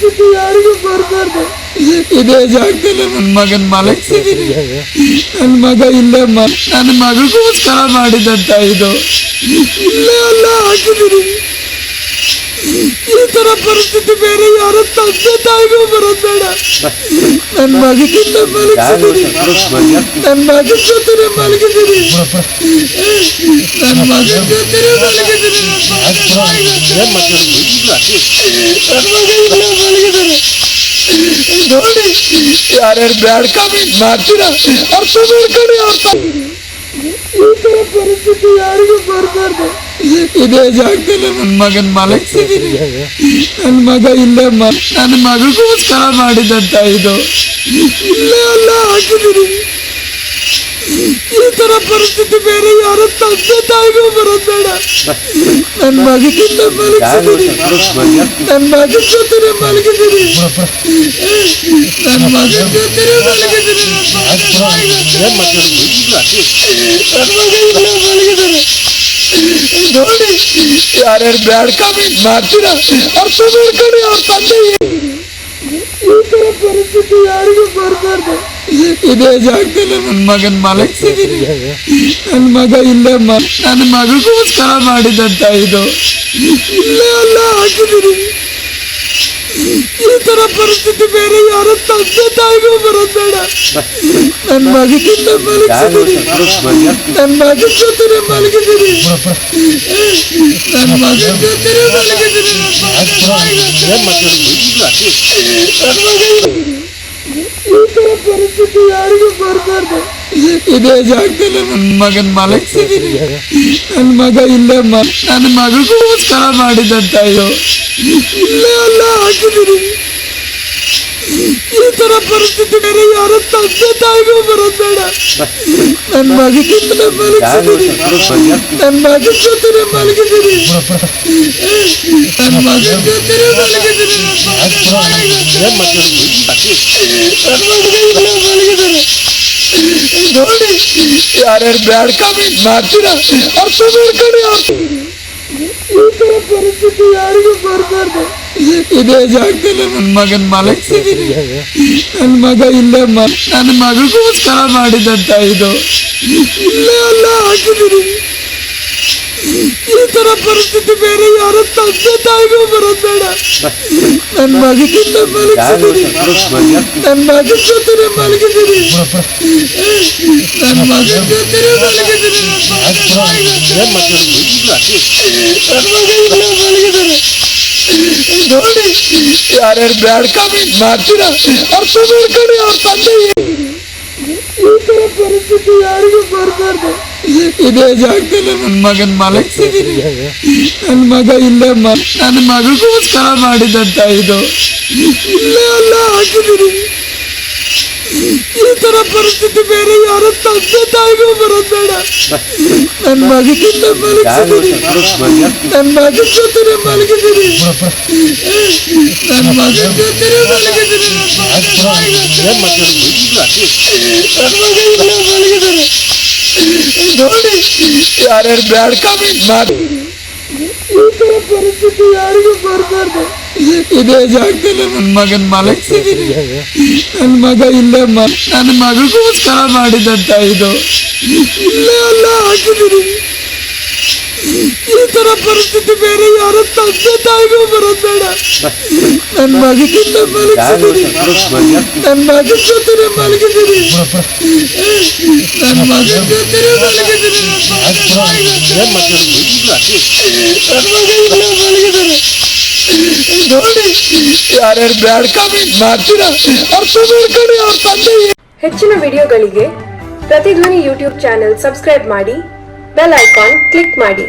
ಪರಿಸ್ಥಿತಿ ಯಾರಿಗೂ ಬರಬಾರ್ದು. ಇದೇ ಜಾಗದಲ್ಲಿ ನನ್ನ ಮಗನ್ ಮಲಗಿಸಿದೀನಿ. ನನ್ನ ಮಗ ಇಲ್ಲೇ ನನ್ನ ಮಗಳಿಗೋಸ್ಕರ ಮಾಡಿದಂತ ಇದು. ಇಲ್ಲೇ ಅಲ್ಲ ಹಾಕಿದೀನಿ. ಈ ತರ ಪರಿಸ್ಥಿತಿ ಬೇರೆ ಯಾರ ತಂದೆ ತಾಯಿಗೂ ಬರೋದ್ ಬೇಡ ನನ್ನ ಮಗನಿಂದ ಮಲಗಿಸಿದೀನಿ ನನ್ನ ಮಗನ ಜೊತೆ ಮಲಗಿದೀನಿ ನನ್ನ ಮಗನ ಜೊತೆ ಮಲಗಿದೀನಿ ನನ್ನ ಮಗನ್ ತಾಯಿ ಜೊತೆ. ನನ್ನ ಮಗ ಇಲ್ಲೇ ಮಲಗಿದಾನೆ ನೋಡಿ ಯಾರ್ಯಾರು ಬ್ಯಾಡ್ ಕಾಮೆಂಟ್ ಮಾಡ್ತೀರಾ ಅರ್ಥ ಮಾಡ್ಕೊಳ್ಳಿ ಅರ್ಥ ಈ ತರ ಪರಿಸ್ಥಿತಿ ಯಾರಿಗೂ ಬರಬಾರ್ದು ಇದೇ ಜಾಗದಲ್ಲಿ ನನ್ನ ಮಗನ್ ಮಲಗಿಸಿದೀನಿ ನನ್ನ ಮಗ ಇಲ್ಲೇ ಮ ನನ್ನ ಮಗಳಿಗೋಸ್ಕರ ಮಾಡಿದಂತ ಇದು ಇಲ್ಲೇ ಅಲ್ಲ ಹಾಕಿದೀನಿ ಈ ತರ ಪರಿಸ್ಥಿತಿ ಬೇರೆ ಯಾರ ತಂದೆ ತಾಯಿಗೂ ಬರೋದ್ ಬೇಡ ನನ್ನ ಮಗನಿಂದ ಮಲಗಿಸಿದೀನಿ ನನ್ನ ಮಗನ ಜೊತೆ ಮಲಗಿದೀನಿ ನನ್ನ ಮಗನ ಜೊತೆ ಮಲಗಿದೀನಿ ನನ್ನ ಮಗನ್ ತಾಯಿ ಜೊತೆ. ನನ್ನ ಮಗ ಇಲ್ಲೇ ಮಲಗಿದಾನೆ ನೋಡಿ ಯಾರ್ಯಾರು ಬ್ಯಾಡ್ ಕಾಮೆಂಟ್ ಮಾಡ್ತೀರಾ? ಅರ್ಥ ಮಾಡ್ಕೊಳ್ಳಿ ಅವ್ರ ತಂದೆ ಈ ತರ ಪರಿಸ್ಥಿತಿ ಯಾರಿಗೂ ಬರಬಾರ್ದು. ಇದೇ ಜಾಗದಲ್ಲಿ ನನ್ನ ಮಗನ್ ಮಲಗಿಸಿದೀನಿ. ನನ್ನ ಮಗ ಇಲ್ಲೇ ಮ ನನ್ನ ಮಗಗೋಸ್ಕರ ಮಾಡಿದಂತ ಇದು. ಇಲ್ಲೇ ಅಲ್ಲ ಹಾಕಿದೀನಿ. ಈ ತರ ಪರಿಸ್ಥಿತಿ ಬೇರೆ ಯಾರ ತಂದೆ ತಾಯಿಗೂ ಬರೋದ್ ಬೇಡ ನನ್ನ ಮಗನಿಂದ ಮಲಗಿಸಿದೀನಿ ನನ್ನ ಮಗನ ಜೊತೆ ಮಲಗಿದೀನಿ ನನ್ನ ಮಗನ ಜೊತೆ ಮಲಗಿದೀನಿ ನನ್ನ ಮಗನ್ ತಾಯಿ ಜೊತೆ. ನನ್ನ ಮಗ ಇಲ್ಲೇ- ಈ ತರ ಪರಿಸ್ಥಿತಿ ಯಾರಿಗೂ ಬರಬಾರ್ದು ಇದೇ ಜಾಗದಲ್ಲಿ ನನ್ನ ಮಗನ್ ಮಲಗಿಸಿದೀನಿ ನನ್ನ ಮಗ ಇಲ್ಲೇ ಮ ನನ್ನ ಮಗಳಿಗೋಸ್ಕರ ಮಾಡಿದಂತ ಇದು ಇಲ್ಲೇ ಅಲ್ಲ ಹಾಕಿದೀನಿ ಈ ತರ ಪರಿಸ್ಥಿತಿ ಬೇರೆ ಯಾರ ತಂದೆ ತಾಯಿಗೂ ಬರೋದ್ ಬೇಡ ನನ್ನ ಮಗನಿಂದ ಮಲಗಿಸಿದೀನಿ ನನ್ನ ಮಗನ ಜೊತೆ ಮಲಗಿದೀನಿ ನನ್ನ ಮಗನ ಜೊತೆ ಮಲಗಿದೀನಿ ನನ್ನ ಮಗನ್ ತಾಯಿ ಜೊತೆ. ನನ್ನ ಮಗ ಇಲ್ಲೇ ಮಲಗಿದಾನೆ ನೋಡಿ, ಯಾರ್ಯಾರು ಬ್ಯಾಡ್ ಕಾಮೆಂಟ್ ಮಾಡ್ತೀರಾ, ಅರ್ಥ ಮಾಡ್ಕೊಳ್ಳಿ ಈ ತರ ಪರಿಸ್ಥಿತಿ ಯಾರಿಗೂ ಬರಬಾರ್ದು. ಇದೇ ಜಾಗದಲ್ಲಿ ನನ್ನ ಮಗನ್ ಮಲಗಿಸಿದೀನಿ. ನನ್ನ ಮಗ ಇಲ್ಲೇ ಮ ನನ್ನ ಮಗಳಿಗೋಸ್ಕರ ಮಾಡಿದಂತ ಇದು. ಇಲ್ಲೇ ಅಲ್ಲ ಹಾಕಿದೀನಿ. ಈ ತರ ಪರಿಸ್ಥಿತಿ ಬೇರೆ ಯಾರ ತಂದೆ ತಾಯಿಗೂ ಬರೋದ್ ಬೇಡ ನನ್ನ ಮಗನಿಂದ ಮಲಗಿಸಿದೀನಿ ನನ್ನ ಮಗನ ಜೊತೆ ಮಲಗಿದೀನಿ ನನ್ನ ಮಗನ ಜೊತೆ ಮಲಗಿದೀನಿ ನನ್ನ ಮಗನ್ ತಾಯಿ ಜೊತೆ. ನನ್ನ ಮಗ ಇಲ್ಲೇ ಮಲಗಿದಾನೆ ನೋಡಿ ಯಾರ್ಯಾರು ಬ್ಯಾಡ್ ಕಾಮೆಂಟ್ ಮಾಡ್ತೀರಾ ಅರ್ಥ ಮಾಡ್ಕೊಳ್ಳಿ ಅವ್ರ ತಂದೆ ಈ ತರ ಇದೇ ಜಾಗದಲ್ಲಿ ನನ್ನ ಮಗನ ಮಲಗಿಸಿದೀನಿ ನನ್ನ ಮಗ ಇಲ್ಲೇ ಮ ನನ್ನ ಮಗಳಿಗೋಸ್ಕರ ಮಾಡಿದಂತ ಇದು. ಇಲ್ಲೇ ಅಲ್ಲ ಈ ತರ ಪರಿಸ್ಥಿತಿ ಬೇರೆ ಯಾರ ತಂದೆ ತಾಯಿಗೂ ಬರೋದ್ ಬೇಡ ನನ್ನ ಮಗನಿಂದ ಮಲಗಿಸಿದೀನಿ ನನ್ನ ಮಗನ ಜೊತೆ ಮಲಗಿದೀನಿ ನನ್ನ ಮಗನ ಜೊತೆ ಮಲಗಿದೀನಿ ನನ್ನ ಮಗನ್ ತಾಯಿ ಜೊತೆ. ನನ್ನ ಮಗ ಇಲ್ಲೇ ಮಲಗಿದಾನೆ ನೋಡಿ ಯಾರ್ಯಾರು ಬ್ಯಾಡ್ ಕಾಮೆಂಟ್ ಮಾಡಿ ಈ ಪರಿಸ್ಥಿತಿ ಯಾರಿಗೂ ಬರಬಾರ್ದು ಇದೇ ಜಾಗದಲ್ಲಿ ನನ್ನ ಮಗನ್ ಮಲಗಿಸಿದೀನಿ. ನನ್ನ ಮಗ ಇಲ್ಲೇ ಮ ನನ್ನ ಮಗಳಿಗೋಸ್ಕರ ಮಾಡಿದಂತ ಇದು. ಇಲ್ಲೇ ಅಲ್ಲ ಹಾಕಿದೀನಿ. ಈ ತರ ಪರಿಸ್ಥಿತಿ ಬೇರೆ ಯಾರ ತಂದೆ ತಾಯಿಗೂ ಬರೋದ್ ಬೇಡ. ನನ್ನ ಮಗನಿಂದ ಮಲಗಿಸಿದೀನಿ ನನ್ನ ಮಗನ ಜೊತೆ ನನ್ನ ಮಗನ ಜೊತೆ ಮಲಗಿದಾನೆ ನೋಡಿ ಯಾರ್ಯಾರು ಬ್ಯಾಡ್ ಕಾಮೆಂಟ್ ಮಾಡ್ತೀರಾ? ಅರ್ಥ ಮಾಡ್ಕೊಳ್ಳಿ ಅವ್ರ ತಂದೆ ಹೆಚ್ಚಿನ ವಿಡಿಯೋಗಳಿಗೆ ಪ್ರತಿಧ್ವನಿ ಯೂಟ್ಯೂಬ್ ಚಾನೆಲ್ ಸಬ್ಸ್ಕ್ರೈಬ್ ಮಾಡಿ ಬೆಲ್ ಐಕಾನ್ ಕ್ಲಿಕ್ ಮಾಡಿ.